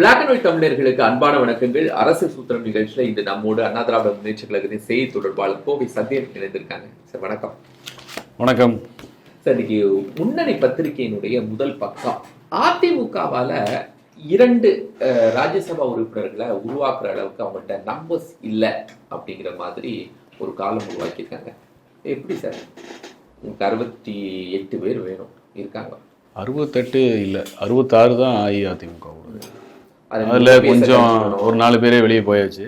Black and white தமிழர்களுக்கு அன்பான வணக்கங்கள். அரசு சூத்திரம் நிகழ்ச்சியில இன்று நம்மோடு அண்ணா திராவிட முன்னேற்ற கழகத்தின் செய்தி தொடர்பாளர் கோவை சத்யன் இணைந்திருக்காங்க. சார் வணக்கம். வணக்கம். சார் இன்னைக்கு முன்னணி பத்திரிகையினுடைய முதல் பக்கம் அதிமுகவால இரண்டு ராஜ்யசபா உறுப்பினர்களை உருவாக்குற அளவுக்கு அவங்கள்ட்ட நம்பர்ஸ் இல்லை அப்படிங்கிற மாதிரி ஒரு காலம் உருவாக்கியிருக்காங்க. எப்படி சார்? உங்களுக்கு அறுபத்தி எட்டு பேர் வேணும். இருக்காங்க அறுபத்தெட்டு இல்லை அறுபத்தாறு தான் அஇஅதிமுக அதில் கொஞ்சம் ஒரு நாலு பேரே வெளியே போயாச்சு.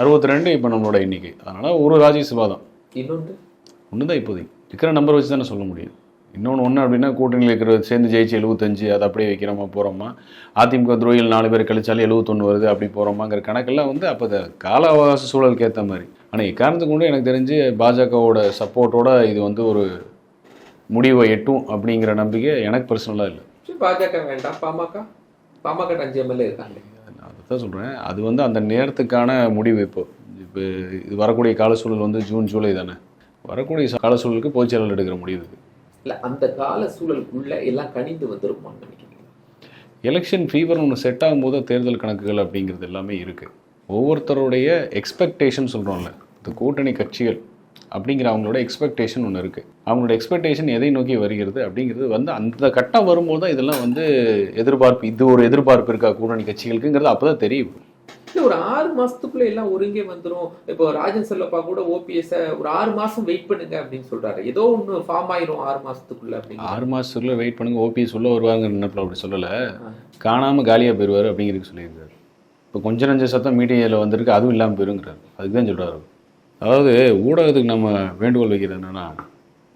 அறுபத்தி ரெண்டு இப்போ நம்மளோட எண்ணிக்கை அதனால் ஒரு ராஜ்யசபா தான். இன்னொன்று? ஒன்று தான் இப்போதைக்கு. இருக்கிற நம்பர் வச்சு தானே சொல்ல முடியும். இன்னொன்று ஒன்று அப்படின்னா கூட்டணியில் இருக்கிற சேர்ந்து ஜெயிச்சு எழுபத்தஞ்சு அதை அப்படியே வைக்கிறோமா போகிறோமா அதிமுக துரோகிகள் நாலு பேர் கழிச்சாலும் எழுபத்தொன்று வருது அப்படி போகிறோமாங்கிற கணக்கெல்லாம் வந்து அப்போ கால அவகாச சூழலுக்கு ஏற்ற மாதிரி. ஆனால் இக்காரணத்துக்கு கொண்டு எனக்கு தெரிஞ்சு பாஜகவோட சப்போர்ட்டோட இது வந்து ஒரு முடிவை எட்டும் அப்படிங்கிற நம்பிக்கை எனக்கு பர்சனலாக இல்லை. பாஜக வேண்டாம். பாமக? பாமக அஞ்சு எம்எல்ஏ இருக்காங்க நான் அதை தான் சொல்கிறேன் அது வந்து அந்த நேரத்துக்கான முடிவு இப்போ இப்போ இது வரக்கூடிய கால சூழல் வந்து ஜூன் ஜூலை தானே. வரக்கூடிய கால சூழலுக்கு பொதுச்செயலாளர் எடுக்கிற முடிவு இது. இல்ல அந்த கால சூழலுக்குள்ள எல்லாம் கனிந்து வந்துருமான்னு நினைக்கிறீங்க எலெக்ஷன் ஃபீவர் ஒன்று செட் ஆகும்போது தேர்தல் கணக்குகள் அப்படிங்கிறது எல்லாமே இருக்குது ஒவ்வொருத்தருடைய எக்ஸ்பெக்டேஷன் சொல்கிறோம்ல இந்த கூட்டணி கட்சிகள் அப்படிங்கிற அவங்களோட எக்ஸ்பெக்டேஷன் ஒன்று இருக்குது அவங்களோட எக்ஸ்பெக்டேஷன் எதை நோக்கி வருகிறது அப்படிங்கிறது வந்து அந்த கட்டம் வரும்போது தான் இதெல்லாம் வந்து எதிர்பார்ப்பு இது ஒரு எதிர்பார்ப்பு இருக்கா கூட்டணி கட்சிகளுக்குங்கிறது அப்போ தான் தெரியும். இல்ல ஒரு ஆறு மாசத்துக்குள்ள எல்லாம் ஒருங்கே வந்துரும். இப்போ ராஜன் செல்லப்பா கூட ஓபிஎஸ் ஒரு ஆறு மாசம் வெயிட் பண்ணுங்க அப்படின்னு சொல்றாரு. ஏதோ ஒண்ணு ஃபார்ம் ஆயிரும் ஆறு மாசத்துக்குள்ள அப்படின்னு. ஆறு மாதத்துக்குள்ள வெயிட் பண்ணுங்க ஓபிஎஸ் உள்ள வருவாங்க நினைப்பில் அப்படி சொல்லலை. காணாமல் காலியாக போயிடுவார் அப்படிங்கிறது சொல்லியிருக்காரு. இப்போ கொஞ்ச நஞ்ச சத்தம் மீடியாவில் வந்திருக்கு அதுவும் இல்லாமல் போயிருங்கிறாரு. அதுக்கு தான் சொல்கிறாரு அதாவது ஊடகத்துக்கு நம்ம வேண்டுகோள் வைக்கிறது என்னென்னா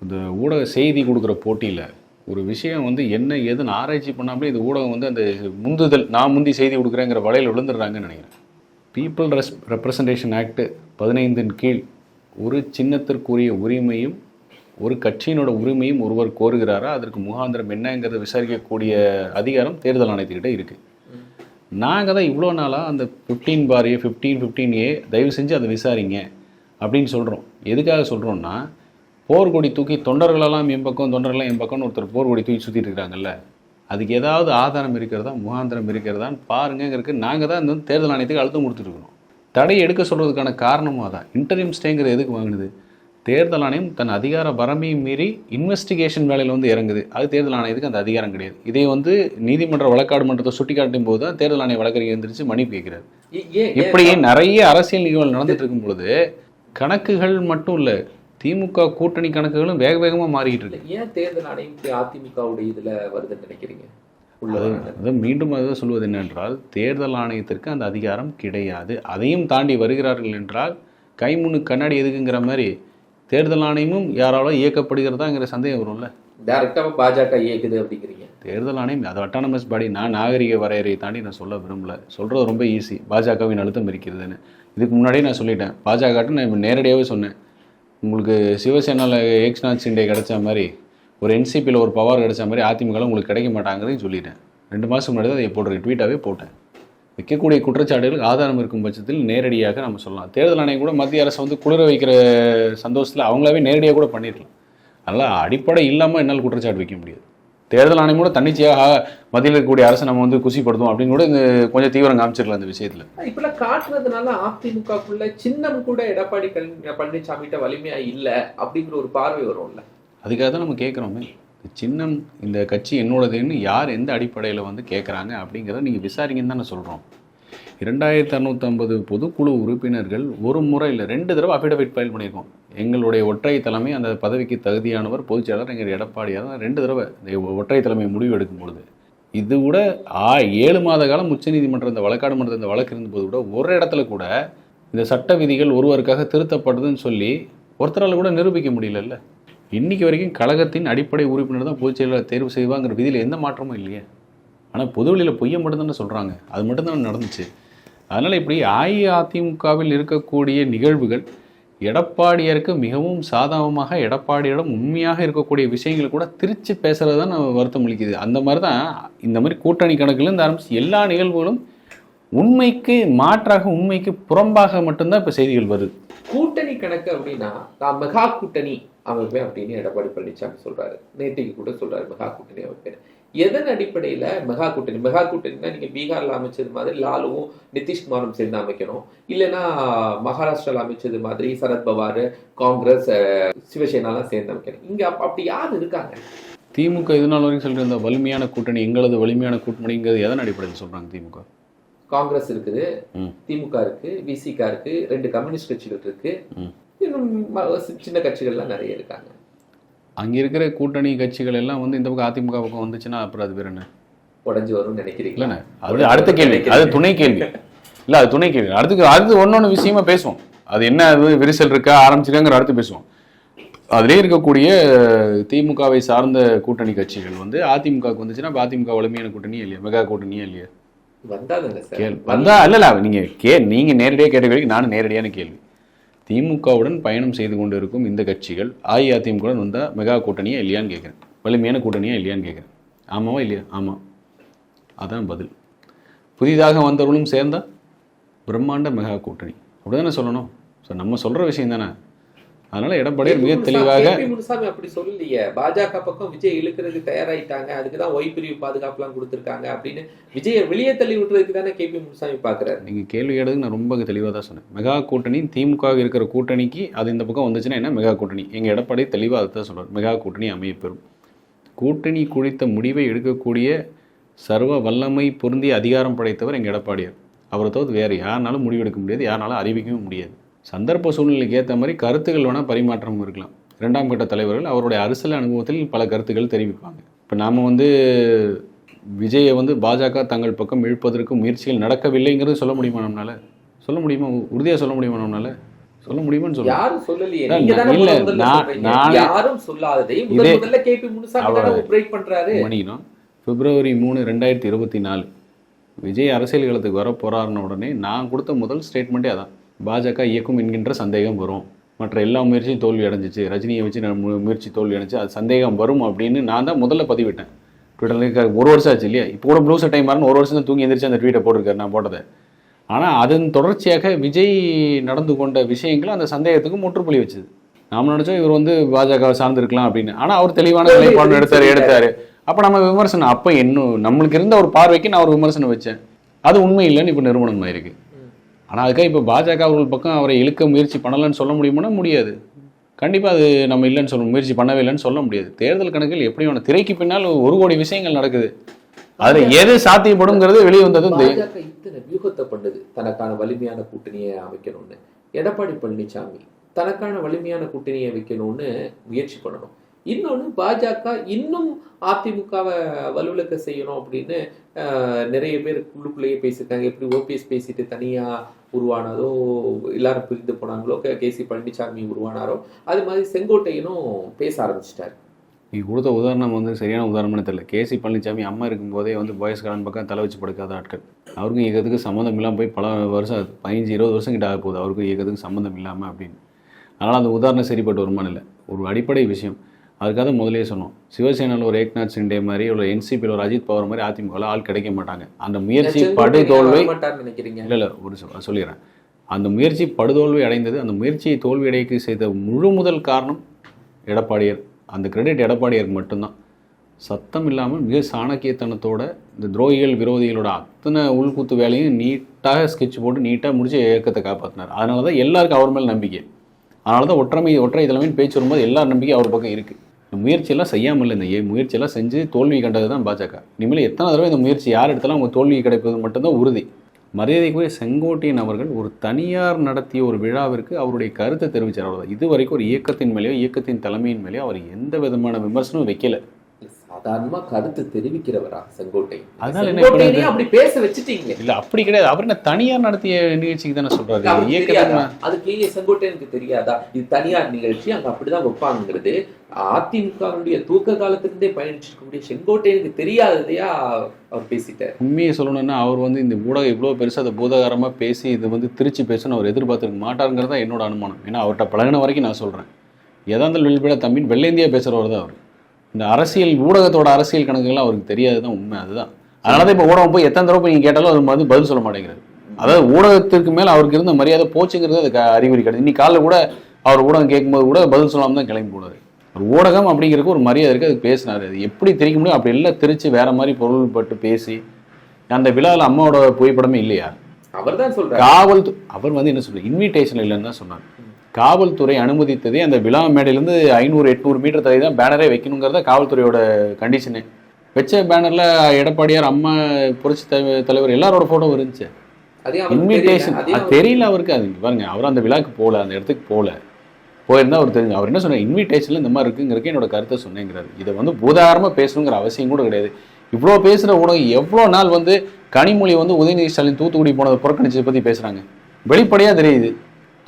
இந்த ஊடக செய்தி கொடுக்குற போட்டியில் ஒரு விஷயம் வந்து என்ன ஏதுன்னு ஆராய்ச்சி பண்ணாமலே இந்த ஊடகம் வந்து அந்த முந்துதல் நான் முந்தி செய்தி கொடுக்குறேங்கிற வலையில் விழுந்துடுறாங்கன்னு நினைக்கிறேன். பீப்புள் ரெஸ் ரெப்ரசன்டேஷன் ஆக்ட் பதினைந்தின் கீழ் ஒரு சின்னத்திற்குரிய உரிமையும் ஒரு கட்சியினோட உரிமையும் ஒருவர் கோருகிறாரா? அதற்கு முகாந்திரம் என்னங்கிறத விசாரிக்கக்கூடிய அதிகாரம் தேர்தல் ஆணையத்துக்கிட்ட இருக்குது நாங்கள் தான் இவ்வளோ நாளாக அந்த ஃபிஃப்டீன் பார் ஏ ஃபிஃப்டீன் ஃபிஃப்டீன் ஏ தயவு செஞ்சு அதை விசாரிங்க. அப்படின்னு சொல்கிறோம் எதுக்காக சொல்கிறோம்னா போர்க்கொடி தூக்கி தொண்டர்களெல்லாம் என் பக்கம் தொண்டர்களெல்லாம் என் பக்கம்னு ஒருத்தர் போர்க்கொடி தூக்கி சுற்றிட்டு இருக்காங்கல்ல அதுக்கு ஏதாவது ஆதாரம் இருக்கிறதா முகாந்திரம் இருக்கிறதான்னு பாருங்கிறதுக்கு நாங்கள் தான் இந்த தேர்தல் ஆணையத்துக்கு அழுத்தம் கொடுத்துருக்கணும் தடை எடுக்க சொல்கிறதுக்கான காரணமும் அதான். இன்டர்வியூம் ஸ்டேங்கிற எதுக்கு வாங்கினது? தேர்தல் ஆணையம் தன் அதிகார வரம்பையும் மீறி இன்வெஸ்டிகேஷன் வேலையில் வந்து இறங்குது. அது தேர்தல் ஆணையத்துக்கு அந்த அதிகாரம் கிடையாது. இதை வந்து நீதிமன்ற வழக்காடு மன்றத்தை சுட்டி காட்டும் போது தான் தேர்தல் ஆணைய வழக்கறிஞர் எந்திரிச்சு மன்னிப்பு கேட்கிறார். ஏ- ஏன் இப்படி நிறைய அரசியல் நிகழ்வுகள் நடந்துட்டு இருக்கும் பொழுது கணக்குகள் மட்டும் இல்லை திமுக கூட்டணி கணக்குகளும் வேக வேகமாக மாறிக்கிட்டு இருக்கு. ஏன் தேர்தல் ஆணையம் அதிமுகவுடைய இதுல வருதுன்னு நினைக்கிறீங்க? அது மீண்டும் அதை சொல்வது என்னென்றால் தேர்தல் ஆணையத்திற்கு அந்த அதிகாரம் கிடையாது. அதையும் தாண்டி வருகிறார்கள் என்றால் கைமுன்னு கண்ணாடி எதுக்குங்கிற மாதிரி தேர்தல் ஆணையமும் யாராலோ இயக்கப்படுகிறதாங்கிற சந்தேகம் வரும்ல. டைரக்டா பாஜக இயக்குது அப்படிங்கிறீங்க. தேர்தல் ஆணையம் அது அட்டானமஸ் பாடி நான் நாகரிக வரையறையை தாண்டி நான் சொல்ல விரும்பல. சொல்கிறது ரொம்ப ஈஸி பாஜகவின் அழுத்தம் இருக்கிறதுன்னு. இதுக்கு முன்னாடியே நான் சொல்லிட்டேன். பாஜகட்டு நான் நேரடியாகவே சொன்னேன். உங்களுக்கு சிவசேனாவில் ஏக்நாத் சிண்டே கிடச்ச மாதிரி ஒரு என்சிபியில் ஒரு பவர் கிடைச்ச மாதிரி அதிமுகவில் உங்களுக்கு கிடைக்க மாட்டாங்கிறதையும் சொல்லிட்டேன். ரெண்டு மாதம் முன்னாடி தான் அதை போடுற ட்வீட்டாகவே போட்டேன். வைக்கக்கூடிய குற்றச்சாட்டுகளுக்கு ஆதாரம் இருக்கும் பட்சத்தில் நேரடியாக நம்ம சொல்லலாம். தேர்தல் ஆணையம் கூட மத்திய அரசு வந்து குளிர வைக்கிற சந்தோஷத்தில் அவங்களாவே நேரடியாக கூட பண்ணிடலாம் அதனால் அடிப்படை இல்லாமல் என்னால் குற்றச்சாட்டு வைக்க முடியாது. தேர்தல் ஆணையம் கூட தன்னிச்சையாக மத்தியில் இருக்கக்கூடிய அரசை நம்ம வந்து குசிப்படுத்தும் அப்படின்னு கூட இந்த கொஞ்சம் தீவிரம் காமிச்சிருக்கலாம் இந்த விஷயத்தில். இப்பெல்லாம் காட்டுறதுனால அதிமுகக்குள்ள சின்னம் கூட எடப்பாடி கல்- பழனிசாமிகிட்ட வலிமையா இல்ல அப்படிங்கிற ஒரு பார்வை வரும்ல. அதுக்காக தான் நம்ம கேட்குறோமே சின்னம் இந்த கட்சி என்னோடதுன்னு யார் எந்த அடிப்படையில் வந்து கேட்குறாங்க அப்படிங்கிறத நீங்கள் விசாரிங்கன்னு தானே சொல்கிறோம் இரண்டாயிரத்தி அறநூற்றம்பது பொதுக்குழு உறுப்பினர்கள் ஒரு முறை இல்லை ரெண்டு தடவை அஃபிடவிட் ஃபைல் பண்ணியிருக்கோம். எங்களுடைய ஒற்றை தலைமை அந்த பதவிக்கு தகுதியானவர் பொதுச்செயலாளர் எங்கள் எடப்பாடியாக தான் ரெண்டு தடவை இந்த ஒற்றை தலைமை முடிவு எடுக்கும் பொழுது. இது கூட ஆ ஏழு மாத காலம் உச்சநீதிமன்றம் இந்த வழக்காடு மன்றத்தில் இந்த வழக்கு இருந்தபோது கூட ஒரு இடத்துல கூட இந்த சட்ட விதிகள் ஒருவருக்காக திருத்தப்படுதுன்னு சொல்லி ஒருத்தரால் கூட நிரூபிக்க முடியலல்ல. இன்றைக்கி வரைக்கும் கழகத்தின் அடிப்படை உறுப்பினர் தான் பொதுச் செயலாளர் தேர்வு செய்வாங்கிற விதியில் எந்த மாற்றமும் இல்லையே. ஆனால் பொதுவெளியில் பொய்ய மட்டும்தானே சொல்கிறாங்க அது மட்டும்தான் நடந்துச்சு. அதனால் இப்படி அஇஅதிமுகவில் இருக்கக்கூடிய நிகழ்வுகள் எடப்பாடியருக்கு மிகவும் சாதகமாக எடப்பாடியிடம் உண்மையாக இருக்கக்கூடிய விஷயங்கள் கூட திருச்சி பேசுறது தான் நம்ம வருத்தம் அளிக்குது. அந்த மாதிரி தான் இந்த மாதிரி கூட்டணி கணக்குலேருந்து ஆரம்பிச்சு எல்லா நிகழ்வுகளும் உண்மைக்கு மாற்றாக உண்மைக்கு புறம்பாக மட்டும்தான் இப்போ செய்திகள் வருது. கூட்டணி கணக்கு அப்படின்னா நான் மெகா கூட்டணி அமைப்பேன் அப்படின்னு எடப்பாடி பழனிசாமி சொல்கிறாரு நேற்றுக்கு கூட சொல்கிறாரு மெகா கூட்டணி அமைப்பேன் எதன் அடிப்படையில மெகா கூட்டணி? மெகா கூட்டணினா நீங்க பீகார்ல அமைச்சது மாதிரி லாலுவும் நிதிஷ்குமாரும் சேர்ந்து அமைக்கணும். இல்லைன்னா மகாராஷ்டிரால அமைச்சது மாதிரி சரத்பவார் காங்கிரஸ் சிவசேனாலாம் சேர்ந்து அமைக்கணும். இங்க அப்ப- அப்படி யார் இருக்காங்க? திமுக இது நாள் வரைக்கும் இருந்த வலிமையான கூட்டணி எங்களது வலிமையான கூட்டணிங்கிறது எதன் அடிப்படையில் சொல்றாங்க திமுக? காங்கிரஸ் இருக்குது. திமுக இருக்கு விசிகா இருக்கு ரெண்டு கம்யூனிஸ்ட் கட்சிகள் இருக்கு. இன்னும் சின்ன கட்சிகள்லாம் நிறைய இருக்காங்க. அங்க இருக்கிற கூட்டணி கட்சிகள் எல்லாம் வந்து இந்த பக்கம் அதிமுக பக்கம் வந்துச்சுன்னா அப்புறம் அது பேர் என்ன? உடஞ்சு வரும்னு நினைக்கிறீங்களா? அது அடுத்த கேள்வி. அது துணை கேள்வி. இல்ல அது துணை கேள்வி. அடுத்து அடுத்து ஒன்னொன்னு விஷயமா பேசுவோம். அது என்ன அது விரிசல் இருக்கா ஆரம்பிச்சிருக்காங்கிற அடுத்து பேசுவோம். அதிலே இருக்கக்கூடிய திமுகவை சார்ந்த கூட்டணி கட்சிகள் வந்து அதிமுகவுக்கு வந்துச்சுன்னா அதிமுக வலிமையான கூட்டணியே இல்லையா? மெகா கூட்டணியே இல்லையா? வந்தா இல்ல இல்ல நீங்க கே நீங்க நேரடியாக கேட்ட கேள்விக்கு நானும் நேரடியான கேள்வி. திமுகவுடன் பயணம் செய்து கொண்டு இருக்கும் இந்த கட்சிகள் அஇஅதிமுகவுடன் வந்தால் மெகா கூட்டணியா இல்லையான்னு கேட்குறேன் வலிமையான கூட்டணியா இல்லையான்னு கேட்குறேன் ஆமாவா இல்லையா? ஆமாம் அதான் பதில். புதிதாக வந்தவர்களும் சேர்ந்தா பிரம்மாண்ட மெகா கூட்டணி. அப்படி தானே சொல்லணும். ஸோ நம்ம சொல்கிற விஷயம் தானே. அதனால எடப்பாடியார் மிக தெளிவாக முனுசாமி அப்படி சொல்லலையே. பாஜக பக்கம் விஜய் இழுக்கிறதுக்கு தயாராயிட்டாங்க. அதுக்கு தான் ஒய் பிரிவு பாதுகாப்புலாம் கொடுத்துருக்காங்க அப்படின்னு விஜயை வெளியே தள்ளி விட்டுறதுக்கு தானே கேபி முனுசாமி பாக்குறாரு? நீங்கள் கேள்வி கேட்டதுக்கு நான் ரொம்ப தெளிவாக தான் சொன்னேன். மெகா கூட்டணி திமுக இருக்கிற கூட்டணிக்கு அது இந்த பக்கம் வந்துச்சுன்னா என்ன? மெகா கூட்டணி. எங்கள் எடப்பாடி தெளிவாக அதை தான் சொல்றார். மெகா கூட்டணி அமையப்பெறும். கூட்டணி குறித்த முடிவை எடுக்கக்கூடிய சர்வ வல்லமை பொருந்திய அதிகாரம் படைத்தவர் எங்கள் எடப்பாடியார். அவரை தவிர்த்து வேறு யாருனாலும் முடிவெடுக்க முடியாது. யாருனாலும் அறிவிக்கவும் முடியாது. சந்தர்ப்ப சூழ்நிலைக்கு ஏற்ற மாதிரி கருத்துக்கள் வேணால் பரிமாற்றம் இருக்கலாம். இரண்டாம் கட்ட தலைவர்கள் அவருடைய அரசியல் அனுபவத்தில் பல கருத்துக்கள் தெரிவிப்பாங்க. இப்போ நாம் வந்து விஜயை வந்து பாஜக தங்கள் பக்கம் இழுப்பதற்கு முயற்சிகள் நடக்கவில்லைங்கிறது சொல்ல முடியுமா நம்மளால? சொல்ல முடியுமா? உறுதியாக சொல்ல முடியுமா நம்மளால? சொல்ல முடியுமான்னு சொல்ல யாரும் சொல்லலையே. இல்ல, நீங்க தானே இல்ல, முதல் முதல்ல நான்- சொல்றீங்க. நானே- யாரும் சொல்லாததை முதல் இதே- முதல்ல கேபி முனுசாமி தானே அவர் பிரேக் பண்றாரு. மணிக்கணும் பிப்ரவரி மூணு ரெண்டாயிரத்தி இருபத்தி நாலு. விஜய் அரசியல் களத்துக்கு வர போறாருன உடனே நான் கொடுத்த முதல் ஸ்டேட்மெண்ட்டே அதான். பாஜக இயக்கும் என்கின்ற சந்தேகம் வரும். மற்ற எல்லா முயற்சியும் தோல்வி அடைஞ்சிச்சு. ரஜினியை வச்சு நான் முயற்சி தோல்வி அடைஞ்சு அது சந்தேகம் வரும் அப்படின்னு நான் தான் முதல்ல பதிவிட்டேன். ட்விட்டரில் ஒரு வருஷம் ஆச்சு இல்லையா? இப்போ கூட ப்ளூ டைம் மாறணும் ஒரு வருஷம் தான் தூங்கி எந்திரிச்சு அந்த ட்வீட்டை போட்டிருக்காரு நான் போட்டதை. ஆனால் அதன் தொடர்ச்சியாக விஜய் நடந்து கொண்ட விஷயங்கள் அந்த சந்தேகத்துக்கு முற்றுப்புள்ளி வச்சுது. நாம நினைச்சோம் இவர் வந்து பாஜக சார்ந்திருக்கலாம் அப்படின்னு. ஆனால் அவர் தெளிவான நிலைப்பாடு எடுத்தாரு எடுத்தாரு. அப்போ நம்ம விமர்சனம் அப்போ இன்னும் நம்மளுக்கு இருந்த ஒரு பார்வைக்கு நான் ஒரு விமர்சனம் வச்சேன். அது உண்மை இல்லைன்னு இப்போ நிறுவனம் ஆயிருக்கு ஆனால் அதுக்காக இப்போ பாஜக அவர்கள் பக்கம் அவரை இழுக்க முயற்சி பண்ணலன்னு சொல்ல முடியுமானா முடியாது. கண்டிப்பாக அது நம்ம இல்லைன்னு சொல்ல முயற்சி பண்ணவே இல்லைன்னு சொல்ல முடியாது. தேர்தல் கணக்கில் எப்படி வேணும் திரைக்கு பின்னால் ஒரு கோடி விஷயங்கள் நடக்குது. அதில் எது சாத்தியப்படுங்கிறது வெளியே வந்தது இத்தனை வியூகத்தை பண்ணுது. தனக்கான வலிமையான கூட்டணியை அமைக்கணும்னு. எடப்பாடி பழனிசாமி தனக்கான வலிமையான கூட்டணியை வைக்கணும்னு முயற்சி பண்ணணும். இன்னொன்று பாஜக இன்னும் அதிமுகவை வலுவிழக்க செய்யணும் அப்படின்னு நிறைய பேர் உள்ளுக்குள்ளேயே பேசியிருக்காங்க. எப்படி ஓபிஎஸ் பேசிட்டு தனியாக உருவானதோ எல்லாரும் பிரிந்து போனாங்களோ கே சி பழனிசாமி உருவானாரோ அது மாதிரி செங்கோட்டையனும் பேச ஆரம்பிச்சிட்டாரு. நீ கொடுத்த உதாரணம் வந்து சரியான உதாரணம்னு தெரியல. கேசி பழனிசாமி அம்மா இருக்கும்போதே வந்து பாய்ஸ் கார்டன் பக்கம் தலை வச்சு படுக்காத ஆட்கள். அவருக்கும் இயக்கத்துக்கு சம்மந்தம் இல்லாமல் போய் பல வருஷம் பதினஞ்சு இருபது வருஷம் கிட்ட ஆக போகுது. அவருக்கும் இயக்கத்துக்கு சம்மந்தம் இல்லாமல் அப்படின்னு. அதனால் அந்த உதாரணம் சரிப்பட்டு வருமானம் இல்லை. ஒரு அடிப்படை விஷயம். அதுக்காக தான் முதலே சொன்னோம். சிவசேனாவில் ஒரு ஏக்நாத் சிண்டே மாதிரி ஒரு என்சிபியில் ஒரு அஜித் பவர் மாதிரி அதிமுகவில் ஆள் கிடைக்க மாட்டாங்க. அந்த முயற்சி படு தோல்வை மாட்டார்னு நினைக்கிறீங்க? இல்லை இல்லை ஒரு சொல்லிடுறேன். அந்த முயற்சி படுதோல்வி அடைந்தது அந்த முயற்சியை தோல்வி அடைக்க செய்த முழு முதல் காரணம் எடப்பாடியார். அந்த கிரெடிட் எடப்பாடியாருக்கு மட்டும்தான். சத்தம் இல்லாமல் மிக சாணக்கியத்தனத்தோட இந்த துரோகிகள் விரோதிகளோட அத்தனை உள்குத்து வேலையும் நீட்டாக ஸ்கெட்ச் போட்டு நீட்டாக முடிச்சு இயக்கத்தை காப்பாற்றினார் அதனால தான் எல்லாருக்கும் அவர் மேல் நம்பிக்கை. அதனால தான் ஒற்றமை ஒற்றை தலைமையின் பேச்சு வரும்போது எல்லா நம்பிக்கை அவர் பக்கம் இருக்குது முயற்சியெல்லாம் செய்யாமல் இல்லை இந்த ஏ- முயற்சியெல்லாம் செஞ்சு தோல்வி கண்டது தான் பாஜக. இனிமேல் எத்தனை தடவை இந்த முயற்சி யார் எடுத்தாலும் அவங்க தோல்வி கிடைப்பது மட்டும்தான் உறுதி. மரியாதைக்குரிய செங்கோட்டையன் அவர்கள் ஒரு தனியார் நடத்திய ஒரு விழாவிற்கு அவருடைய கருத்தை தெரிவித்தார் அவ்வளவுதான். இது வரைக்கும் ஒரு இயக்கத்தின் மேலேயோ இயக்கத்தின் தலைமையின் மேலேயோ அவர் எந்த விதமான விமர்சனமும் வைக்கல. சாதாரணமா கருத்து தெரிவிக்கிறவரா செங்கோட்டை. அதனால? அப்படி பேச வச்சுட்டீங்களே. இல்ல அப்படி கிடையாது. அவர் என்ன தனியார் நடத்திய நிகழ்ச்சிக்கு தானே சொல்றாரு? அவருக்கு இயக்கத்தின் தெரியாதா? மே- அது கே. செங்கோட்டையனுக்கு தெரியாதா? இது தனியார் நிகழ்ச்சி அங்க அப்படிதான் வைப்பாங்கிறது அதிமுகவுடைய தூக்க காலத்திலிருந்தே பயணிச்சிருக்கக்கூடிய செங்கோட்டையனுக்கு தெரியாததையா அவர் பேசிட்டார். உண்மையை சொல்லணும்னா அவர் வந்து இந்த ஊடகம் இவ்வளோ பெருசாக அதை பூதகாரமா பேசி இது வந்து திருச்சி பேசணும் அவர் எதிர்பார்த்துருக்க மாட்டாருங்கிறது தான் என்னோட அனுமானம். ஏன்னா அவர்கிட்ட பழகின வரைக்கும் நான் சொல்றேன். எதாந்தாலும் வெளிப்பட தம்பின் வெள்ளேந்தியா பேசுறவர் தான் அவர். இந்த அரசியல் ஊடகத்தோட அரசியல் கணக்குகள்லாம் அவருக்கு தெரியாது தான் உண்மை அதுதான். அதனால தான் இப்போ ஊடகம் போய் எத்தனை தடவை போய் நீங்கள் கேட்டாலும் அது வந்து பதில் சொல்ல மாட்டேங்கிறாரு அதாவது ஊடகத்திற்கு மேல அவருக்கு இருந்த மரியாதை போச்சுங்கிறது அதுக்கு அறிகுறி கிடையாது. இன்னைக்கு காலைல கூட அவர் ஊடகம் கேட்கும்போது கூட பதில் சொல்லாம தான் கிளம்பி போனாரு. ஒரு ஊடகம் அப்படிங்கிறதுக்கு ஒரு மரியாதை இருக்குது அதுக்கு பேசினாரு. அது எப்படி திரிக்க முடியும்? அப்படி எல்லாம் திரிச்சு வேற மாதிரி பொருள் பட்டு பேசி அந்த விழாவில் அம்மாவோட புகைப்படமே இல்லையா? அவர் தான் சொல்றாரு. காவல் அவர் வந்து என்ன சொல்றாரு? இன்விடேஷன் இல்லைன்னு தான் சொன்னார். காவல்துறை அனுமதித்ததே அந்த விழா மேடையிலேருந்து ஐநூறு எட்நூறு மீட்டர் தள்ளி தான் பேனரே வைக்கணுங்கிறத காவல்துறையோட கண்டிஷனு வச்ச பேனர்ல எடப்பாடியார் அம்மா புரட்சி தலைவர் தலைவர் எல்லாரோட ஃபோட்டோ இருந்துச்சு. இன்விடேஷன் தெரியல. அதே தெரியல அவருக்கு. அது பாருங்க அவர் அந்த விழாக்கு போகல அந்த இடத்துக்கு போகல போயிருந்தா அவர் தெரிஞ்சு அவர் என்ன சொன்னார்? இன்விடேஷன்ல இந்த மாதிரி இருக்குங்கிறதுக்கு என்னோட கருத்தை சொன்னேங்கிறாரு. இதை வந்து பூதாரமா பேசணுங்கிற அவசியம் கூட கிடையாது. இவ்வளோ பேசுற ஊடகம் எவ்வளோ நாள் வந்து கனிமொழி வந்து உதயநிதி ஸ்டாலின் தூத்துக்குடி போனதை புறக்கணிச்சதை பத்தி பேசுறாங்க. வெளிப்படையா தெரியுது.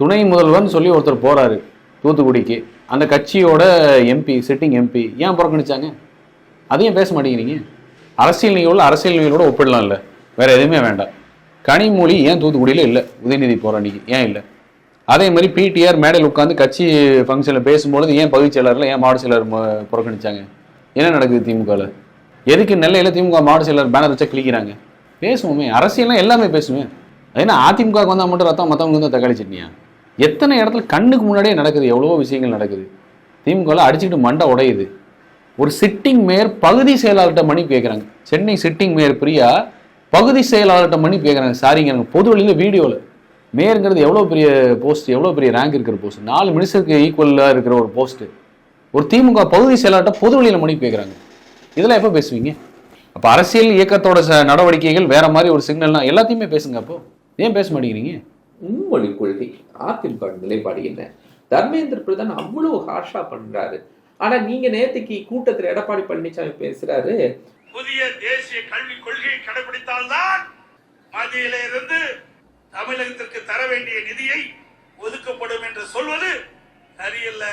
துணை முதல்வர்னு சொல்லி ஒருத்தர் போகிறாரு தூத்துக்குடிக்கு. அந்த கட்சியோட எம்பி சிட்டிங் எம்பி ஏன் புறக்கணிச்சாங்க? அதையும் பேச மாட்டேங்கிறீங்க? அரசியல் நிகழ்வுல அரசியல் நிகழ்வோட ஒப்பிடலாம் இல்லை. வேறு எதுவுமே வேண்டாம். கனிமொழி ஏன் தூத்துக்குடியில் இல்லை? உதயநிதி போகிற அன்னைக்கு ஏன் இல்லை? அதே மாதிரி பிடிஆர் மேடையில் உட்காந்து கட்சி ஃபங்க்ஷனில் பேசும்பொழுது ஏன் பகுதிச் செயலரில் ஏன் மாவட்ட செயலர் புறக்கணிச்சாங்க? என்ன நடக்குது திமுகவில் எதுக்கு நெல்லையில் திமுக மாவட்ட செயலர் பேனர் வச்சா கிளிக்கிறாங்க பேசுவோமே. அரசியல்லாம் எல்லாமே பேசுவேன் ஏன்னா அதிமுக வந்தால் மட்டும் ரத்தம் மற்றவங்க வந்து தக்காளி சட்னியா? எத்தனை இடத்துல கண்ணுக்கு முன்னாடியே நடக்குது? எவ்வளவோ விஷயங்கள் நடக்குது. திமுகவில் அடிச்சுக்கிட்டு மண்டை உடையுது. ஒரு சிட்டிங் மேயர் பகுதி செயலாளர்கிட்ட மணி கேட்குறாங்க சென்னை சிட்டிங் மேயர் பிரியா பகுதி செயலாளர்கிட்ட மணி கேட்குறாங்க சாரிங்க எனக்கு பொது வழியில் வீடியோவில் மேயருங்கிறது எவ்வளோ பெரிய போஸ்ட் எவ்வளோ பெரிய ரேங்க் இருக்கிற போஸ்ட் நாலு மினிஸ்டருக்கு ஈக்குவலாக இருக்கிற ஒரு போஸ்ட்டு ஒரு திமுக பகுதி செயலாளர்கிட்ட பொது வழியில் மணி கேட்குறாங்க இதெல்லாம் எப்போ பேசுவீங்க? அப்போ அரசியல் இயக்கத்தோட ச- நடவடிக்கைகள் வேற மாதிரி ஒரு சிக்னல்னா எல்லாத்தையுமே பேசுங்க அப்போ. ஏன் பேச மாட்டேங்கிறீங்க? மும்மொழி கொள்கை அதிமுக நிலைப்பாடு என்ன? தர்மேந்திர பிரதான் அவ்வளவு ஹார்ஷா பண்றாரு. ஆனா நீங்க நேத்துக்கு கூட்டத்துல எடப்பாடி பழனிசாமி பேசுறாரு புதிய தேசிய கல்விக் கொள்கையை கடைபிடித்தால்தான் மத்தியில இருந்து தமிழகத்திற்கு தர வேண்டிய நிதியை ஒதுக்கப்படும் என்று சொல்வது சரியல்ல.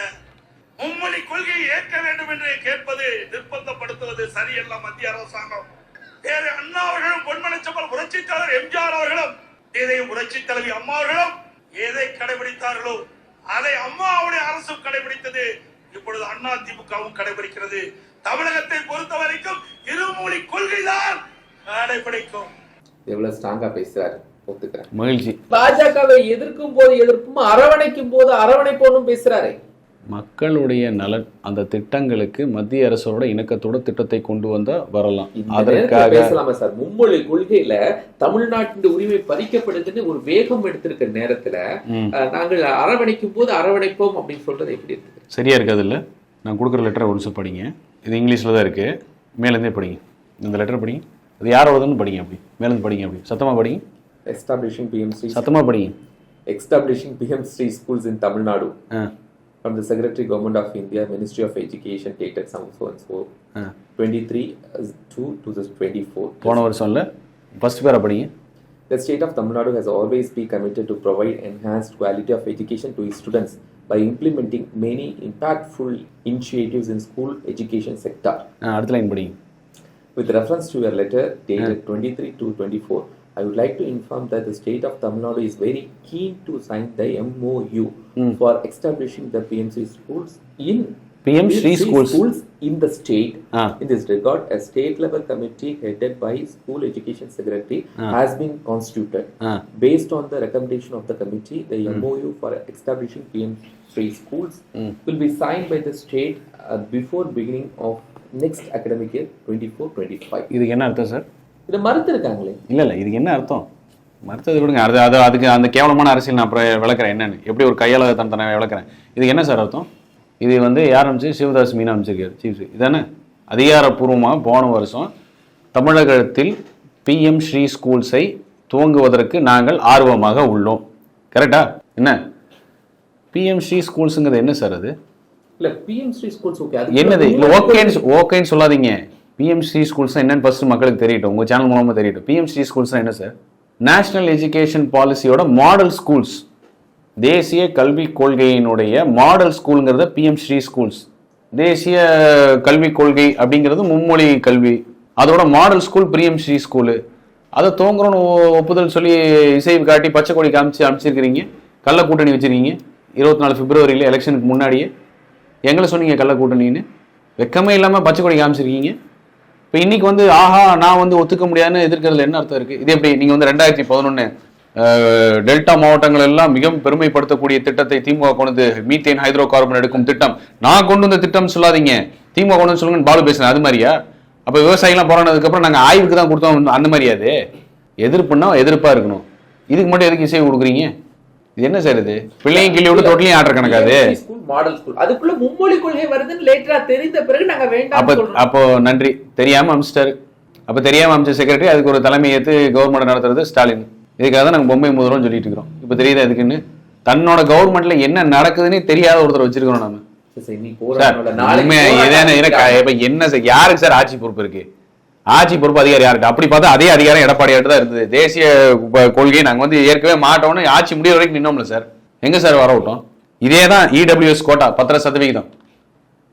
மும்மொழி கொள்கையை ஏற்க வேண்டும் என்று கேட்பது நிர்பந்தப்படுத்துவது சரியல்ல மத்திய அரசாங்கம். வேறு அண்ணா அவர்களும் பொன்மனச்சம்பல் புரட்சித்தாளர் எம்ஜிஆர் அவர்களும் இதையும் புரட்சித் தலைவி அம்மா அவர்களும் எதை கடைபிடித்தார்களோ அதை அம்மாவுடைய அரசும் கடைபிடித்தது. இப்பொழுது அண்ணா திமுகவும் கடைபிடிக்கிறது. தமிழகத்தை பொறுத்த வரைக்கும் இருமொழி கொள்கைதான் கடைபிடிக்கும். எவ்வளவு ஸ்ட்ராங்கா பேசுறாரு. ஒத்துக்கிறேன். மகிழ்ச்சி. பாஜகவை எதிர்க்கும் போது எதிர்ப்பும் அரவணைக்கும் போது அரவணைப்போனும் பேசுறாரு. மக்களுடைய நலன் அந்த திட்டங்களுக்கு மத்திய அரசோட இணக்கத்தோட திட்டத்தை கொண்டு வந்தா வரலாம். அதற்காக பேசலாமா சார்? மும்மொழி கொள்கையில தமிழ்நாட்டின் உரிமை பறிக்கப்படுதுன்னு ஒரு வேகம் எடுத்திருக்க நேரத்துல நாங்கள் அரவணைக்கும் போது அரவணைப்போம் அப்படின்னு சொல்றது எப்படி இருக்குது? சரியா இருக்காது இல்ல? நான் கொடுக்குற லெட்டரை நிமிஷம் படிங்க. இது இங்கிலீஷ்ல தான் இருக்கு. மேலேருந்தே படிங்க. இந்த லெட்டர் படிங்க. அது யாரோடதுன்னு படிங்க அப்படி. மேலேருந்து படிங்க அப்படி. சத்தமா படிங்க. எஸ்டாப்ளிஷிங் பிஎம்சி சத்தமா படிங்க. Schools in Tamil Nadu. Ah. from the Secretary Government of India, Ministry of Education, dated some so and so, ah 23 uh, 2 to the 24. போன வருஷம் இல்ல ஃபர்ஸ்ட் பேரை படிங்க The state of Tamil Nadu has always been committed to provide enhanced quality of education to its students by implementing many impactful initiatives in school education sector. ஆ அடுத்த line படிங்க With reference to your letter dated 23 to 24, I would like to inform that the state of Tamil Nadu is very keen to sign the MOU for establishing the PMC schools in PM Shri schools. in the state. Ah. In this regard, a state level committee headed by School Education Secretary has been constituted. Ah Based on the recommendation of the committee, the MOU for establishing PM Sri schools will be signed by the state uh, before beginning of next academic year 24-25. இதுக்கு என்ன அர்த்தம் sir இதை மறுத்திருக்காங்களே? இல்லை இல்லை இதுக்கு என்ன அர்த்தம்? மறுத்தது விடுங்க. அது அது அதுக்கு அந்த கேவலமான அரசியல் நான் அப்புறம் விளக்குறேன் என்னன்னு. எப்படி ஒரு கையாள தன் தன்னை விளக்குறேன். இதுக்கு என்ன சார் அர்த்தம்? இது வந்து யார் அமைச்சு? சிவதாஸ் மீனா அமைச்சிருக்காரு சீஃப் இதானே? அதிகாரப்பூர்வமாக போன வருஷம் தமிழகத்தில் பிஎம் ஸ்ரீ ஸ்கூல்ஸை துவங்குவதற்கு நாங்கள் ஆர்வமாக உள்ளோம். கரெக்டா என்ன? பிஎம் ஸ்ரீ ஸ்கூல்ஸுங்கிறது என்ன சார் அது? இல்ல பிஎம் ஸ்ரீ ஸ்கூல்ஸ் ஓகே என்னது? இல்லை ஓகேன்னு ஓகேன்னு சொல்லாதீங்க. பிஎம்சி ஸ்கூல்ஸ் என்னன்னு ஃபர்ஸ்ட் மக்களுக்கு தெரியட்டும். உங்கள் சேனல் மூலமாக தெரியட்டும். பிஎம்சி ஸ்கூல்ஸ் என்ன சார் நேஷனல் எஜுகேஷன் பாலிசியோட மாடல் ஸ்கூல்ஸ் தேசிய கல்விக் கொள்கையினுடைய மாடல் ஸ்கூலுங்கிறத பிஎம் ஸ்ரீ ஸ்கூல்ஸ் தேசிய கல்விக் கொள்கை அப்படிங்கிறது மும்மொழி கல்வி. அதோட model school PM Shri school அதை தோங்குறோன்னு ஒப்புதல் சொல்லி இசை காட்டி பச்சை கொடி காமிச்சு அனுப்பிச்சிருக்கிறீங்க. கள்ள கூட்டணி வச்சுருக்கீங்க. இருபத்தி நாலு பிப்ரவரியில் எலெக்ஷனுக்கு முன்னாடியே. எங்களை சொன்னீங்க கள்ள கூட்டணின்னு. வெக்கமே இல்லாமல் பச்சை கொடி காமிச்சிருக்கீங்க. இப்போ இன்னைக்கு வந்து ஆஹா நான் வந்து ஒத்துக்க முடியாதுன்னு எதிர்க்கிறதுல என்ன அர்த்தம் இருக்கு? இது எப்படி? நீங்க வந்து ரெண்டாயிரத்தி பதினொன்று டெல்டா மாவட்டங்கள் எல்லாம் மிகவும் பெருமைப்படுத்தக்கூடிய திட்டத்தை திமுக கொண்டு மீத்தேன் ஹைட்ரோ கார்பன் எடுக்கும் திட்டம். நான் கொண்டு வந்த திட்டம் சொல்லாதீங்க. திமுக கொண்டு வந்து சொல்லுங்கன்னு பாலு பேசுனேன். அது மாதிரியா? அப்ப விவசாயிலாம் போராடினதுக்கப்புறம் நாங்கள் ஆய்வுக்கு தான் கொடுத்தோம். அந்த மாதிரியா அது? எதிர்ப்புன்னா எதிர்ப்பா இருக்கணும். இதுக்கு மட்டும் எதுக்கு இசை கொடுக்குறீங்க? இது என்ன சார் இது? பிள்ளையும் கிள்ளி விட்டு தொட்டிலையும் ஆடுற கணக்காது? ஸ்கூல் மாடல் ஸ்கூல் அதுக்குள்ள மும்மொழி கொள்கை வருதுன்னு லேட்டரா தெரிந்த பிறகு நாங்க வேண்டாம் அப்ப அப்போ நன்றி. தெரியாம அமிச்சிட்டாரு. அப்ப தெரியாம அமிச்ச செக்ரட்டரி அதுக்கு ஒரு தலைமை ஏத்து கவர்மெண்ட் நடத்துறது ஸ்டாலின். இதுக்காக தான் நாங்க பொம்மை முதல்வரும் சொல்லிட்டு இருக்கிறோம். இப்ப தெரியுதா எதுக்குன்னு? தன்னோட கவர்மெண்ட்ல என்ன நடக்குதுன்னே தெரியாத ஒருத்தர் வச்சிருக்கிறோம் நம்ம என்ன சார் யாருக்கு சார் ஆட்சி பொறுப்பு இருக்கு? ஆட்சி பொறுப்பு அதிகாரி யாருக்கு அப்படி பார்த்தா அதே அதிகாரம் எடப்பாடியாட்டு தான் இருந்தது. தேசிய கொள்கையை நாங்கள் வந்து ஏற்கவே மாட்டோம்னு ஆட்சி முடிய வரைக்கும் நின்னோம்ல சார். எங்க சார் வர விட்டோம்? இதே தான் இடபிள்யூஎஸ் கோட்டா பத்திர சதவிகிதம்.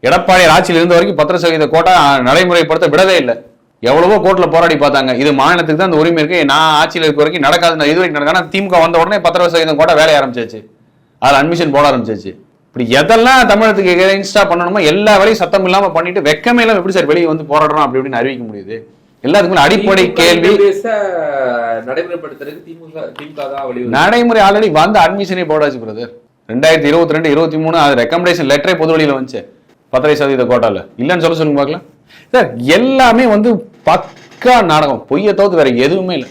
எடப்பாடி ஆட்சியில் இருந்த வரைக்கும் பத்திர சதவீத கோட்டா நடைமுறைப்படுத்த விடவே இல்லை. எவ்வளவோ கோர்ட்டில் போராடி பார்த்தாங்க. இது மாநிலத்துக்கு தான் அந்த உரிமை இருக்கு. நான் ஆட்சியில் இருக்க வரைக்கும் நடக்காது நான் இது வரைக்கும் நடக்காது திமுக வந்த உடனே பத்திர சதவீதம் கோட்டா வேலைய ஆரம்பிச்சாச்சு. அதில் அட்மிஷன் போட ஆரம்பிச்சாச்சு. இப்படி எதெல்லாம் தமிழகத்துக்கு எகெயின்ஸ்டா பண்ணணுமோ எல்லா வேலையும் சத்தம் இல்லாம பண்ணிட்டு வெக்கமே இல்லாம எப்படி சார் வெளியே வந்து போராடுறோம் அப்படி இப்படின்னு அறிவிக்க முடியுது? எல்லாத்துக்குமே அடிப்படை கேள்வி. நடைமுறைப்படுத்துறதுக்கு நடைமுறை ஆல்ரெடி வந்து அட்மிஷனே போடாச்சு பிரதர் ரெண்டாயிரத்தி இருபத்தி ரெண்டு இருபத்தி மூணு அது ரெக்கமெண்டேஷன் லெட்டரே பொது வழியில வந்துச்சு. பத்தரை சதவீத கோட்டால இல்லைன்னு சொல்ல சொல்லுங்க பார்க்கலாம். சார் எல்லாமே வந்து பக்கா நாடகம். பொய்யை தவிர்த்து வேற எதுவுமே இல்லை.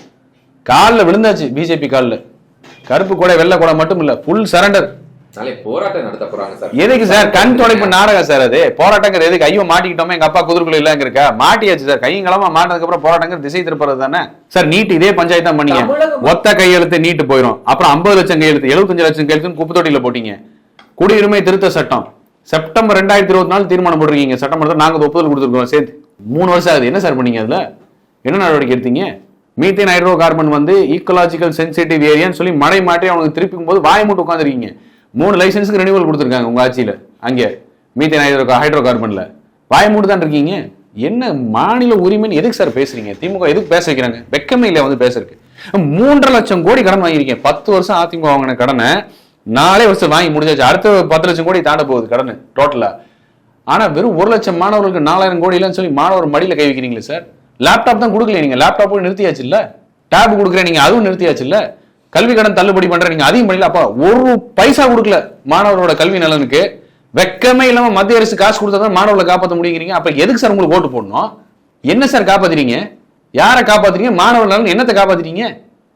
காலில் விழுந்தாச்சு பிஜேபி காலில். கருப்பு கூட வெள்ளை கூட மட்டும் இல்ல. ஃபுல் சரண்டர் எதுக்கு சார்? கண் தொலைப்பு நாடகம் சார் அது. போராட்டங்கிற எதுக்கு? ஐயோ மாட்டிக்கிட்டோமே எங்க அப்பா குதிர்குள்ள இல்லங்க இருக்கா? மாட்டியாச்சு சார். கையங்களமா மாட்டினதுக்கு அப்புறம் போராட்டங்கிற திசை திருப்புறது தானே? சார் நீட் இதே பஞ்சாயத்து தான் பண்ணீங்க. ஒத்த கையெழுத்து நீட்டு போயிடும் அப்புறம் ஐம்பது லட்சம் கையெழுத்து எழுபத்தஞ்சு லட்சம் கையெழுத்து குப்பை தொட்டியில போட்டீங்க. குடியுரிமை திருத்த சட்டம். செப்டம்பர் ரெண்டாயிரத்தி இருபத்தி நாலு தீர்மானம் போட்டிருக்கீங்க. சட்டமன்றத்தில் நாங்க ஒப்புதல் கொடுத்துருக்கோம். சேர்த்து மூணு வருஷம் ஆகுது. என்ன சார் பண்ணீங்க அதுல? என்ன நடவடிக்கை எடுத்தீங்க? மீத்தேன் ஹைட்ரோ கார்பன் வந்து ஈக்கலாஜிக்கல் சென்சிட்டிவ் ஏரியான்னு சொல்லி மடை மாற்றி அவனுக்கு திருப்பிக்கும் போது வாய் மூட்டு உட்காந்துருக்கீங்க மூணு லைசன்ஸுக்கு ரெனிவல் கொடுத்துருக்காங்க உங்கள் ஆட்சியில. அங்கே மீத்தேன் ஹைட்ரோ ஹைட்ரோ கார்பனில் வாய மூடு தான் இருக்கீங்க? என்ன மாநில உரிமைன்னு எதுக்கு சார் பேசுறீங்க? திமுக எதுக்கு பேச வைக்கிறாங்க? வெக்கமே இல்லை வந்து பேசுறதுக்கு? மூன்றரை லட்சம் கோடி கடன் வாங்கியிருக்கேன் பத்து வருஷம் அதிமுக வாங்கின கடனை நாலே வருஷம் வாங்கி முடிஞ்சாச்சு. அடுத்த பத்து லட்சம் கோடி தாண்ட போகுது கடன் டோட்டலா ஆனா வெறும் ஒரு லட்சம் மாணவர்களுக்கு நாலாயிரம் கோடி இல்லைன்னு சொல்லி மாணவர் மடியில கை வைக்கிறீங்களே சார் லேப்டாப் தான் கொடுக்கல நீங்க. லேப்டாப்பும் நிறுத்தியாச்சு இல்ல? டேப் கொடுக்குறேன் நீங்க. அதுவும் நிறுத்தியாச்சு இல்லை? கல்வி கடன் தள்ளுபடி பண்ற நீங்க அதையும் பண்ணல அப்பா ஒரு பைசா கொடுக்கல மாணவரோட கல்வி நலனுக்கு வெக்கமே இல்லாம மத்திய அரசு காசு கொடுத்தா தான் மாணவர்களை காப்பாற்ற முடியுங்கிறீங்க. அப்ப எதுக்கு சார் உங்களுக்கு ஓட்டு போடணும்? என்ன சார் காப்பாத்துறீங்க? யாரை காப்பாத்துறீங்க? மாணவர் நலன் என்னத்தை காப்பாத்துறீங்க?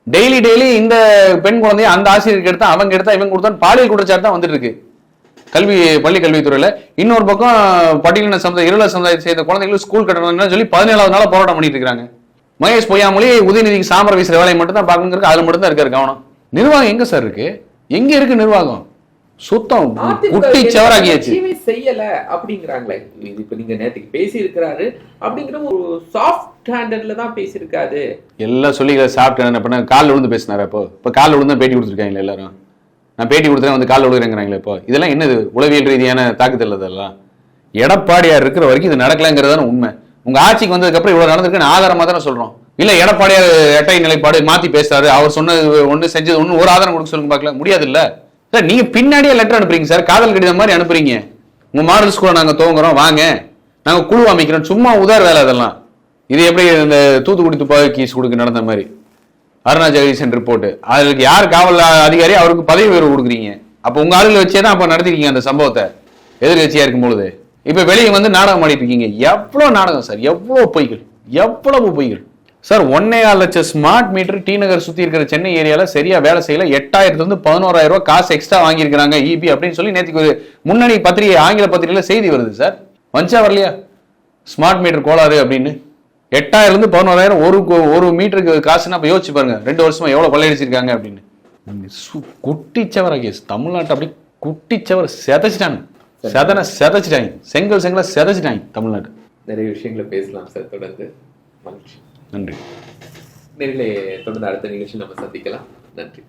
டெய்லி டெய்லி இந்த பெண் குழந்தைய அந்த ஆசிரியருக்கு எடுத்தா அவங்க எடுத்தா இவங்க கொடுத்தா பாலியல் குற்றச்சாட்டு தான் வந்துட்டு இருக்கு. கல்வி பள்ளி கல்வித்துறையில. இன்னொரு பக்கம் பட்டியலின சமுதாய இருள சமுதாயத்தை சேர்ந்த குழந்தைகளும் ஸ்கூல் கட்டணும்னு சொல்லி பதினேழாவது நாள் போராட்டம் பண்ணிட்டு இருக்காங்க மகேஷ் பொய்யாமொழி உதயநிதிக்கு சாமர வீசுற வேலையை மட்டும் தான் பார்க்கணுங்கிறது அதுல மட்டும் தான் இருக்காரு கவனம். நிர்வாகம் எங்க சார் இருக்கு? எங்க இருக்கு நிர்வாகம்? சுத்தம் குட்டி செவராகியாச்சு செய்யல அப்படிங்கிறாங்களே. இது இப்ப நீங்க நேற்றுக்கு பேசி இருக்கிறாரு அப்படிங்கிற ஒரு சாஃப்ட் ஹேண்டட்ல தான் பேசியிருக்காரு. எல்லாம் சொல்லி சாப்பிட்டேன். என்ன பண்ண? காலில் விழுந்து பேசினாரா இப்போ? இப்போ காலில் விழுந்து பேட்டி கொடுத்துருக்காங்களே எல்லாரும். நான் பேட்டி கொடுத்துறேன் வந்து காலில் விழுகிறேங்கிறாங்களே இப்போ? இதெல்லாம் என்னது? உளவியல் ரீதியான தாக்குதல் இதெல்லாம் எடப்பாடியார் இருக்கிற வரைக்கும் இது நடக்கலைங்கிறது தானே உண்மை. உங்க ஆட்சிக்கு வந்ததுக்கப்புறம் இவ்வளோ இவ்வளவு நடந்திருக்குன்னு ஆதாரமா தானே சொல்றோம். இல்ல எடப்பாடியார் எட்டை நிலைப்பாடு மாத்தி பேசுறாரு. அவர் சொன்னது ஒன்று செஞ்சது ஒண்ணு ஒரு ஆதாரம் கொடுக்க சொல்லுங்க பார்க்கல. முடியாது இல்ல சார் நீங்க பின்னாடியே லெட்டர் அனுப்புறீங்க சார். காதல் கடிதம் மாதிரி அனுப்புறீங்க. உங்க மாடல் ஸ்கூலை நாங்க துவங்குறோம். வாங்க. நாங்க குழு அமைக்கிறோம். சும்மா உதார் வேலை அதெல்லாம். இது எப்படி இந்த தூத்துக்குடி துப்பாக்கி கீஸ் கொடுக்க நடந்த மாதிரி? அருணா ஜெகதீசன் ரிப்போர்ட் அதுக்கு யார் காவல் அதிகாரி? அவருக்கு பதவி உயர்வு கொடுக்குறீங்க. அப்போ உங்க ஆளுகளை வச்சே தான் அப்ப நடத்திருக்கீங்க அந்த சம்பவத்தை. எதிர்கட்சியா இருக்கும் பொழுது இப்போ வெளியே வந்து நாடகம் ஆடிட்டுருக்கீங்க இருக்கீங்க நாடகம் சார்? எவ்வளோ பொய்கள்? எவ்வளவு பொய்கள்? சார் ஒன்னே லட்சம் ஸ்மார்ட் மீட்டர் டி நகர் சுற்றி இருக்கிற சென்னை ஏரியாவில் சரியாக வேலை செய்யல. எட்டாயிரத்துலேருந்து பதினோராயிரம் ரூபா காசு எக்ஸ்ட்ரா வாங்கியிருக்காங்க இபி அப்படின்னு சொல்லி நேற்றுக்கு ஒரு முன்னணி பத்திரிகை ஆங்கில பத்திரிகையில் செய்தி வருது சார். வந்துச்சா வரலையா? ஸ்மார்ட் மீட்டர் கோளாறு அப்படின்னு. எட்டாயிரம்லேருந்து பதினோராயிரம் ஒரு கோ- ஒரு மீட்டருக்கு காசுன்னா இப்போ யோசிச்சு பாருங்க. ரெண்டு வருஷமா எவ்வளோ கொள்ளையடிச்சிருக்காங்க அப்படின்னு. சு- கேஸ் தமிழ்நாட்டை அப்படி குட்டிச்சவர் செதைச்சிட்டாங்க செதனை செதைச்சிட்டாங்க. செங்கல் செங்கலை செதைச்சிட்டாங்க தமிழ்நாட்டு நிறைய விஷயங்களை பேசலாம் சார் தொடர்ந்து. மகிழ்ச்சி. நன்றி. நேரிலே தொடர்ந்து அடுத்த நிகழ்ச்சியில் நம்ம சந்திக்கலாம். நன்றி.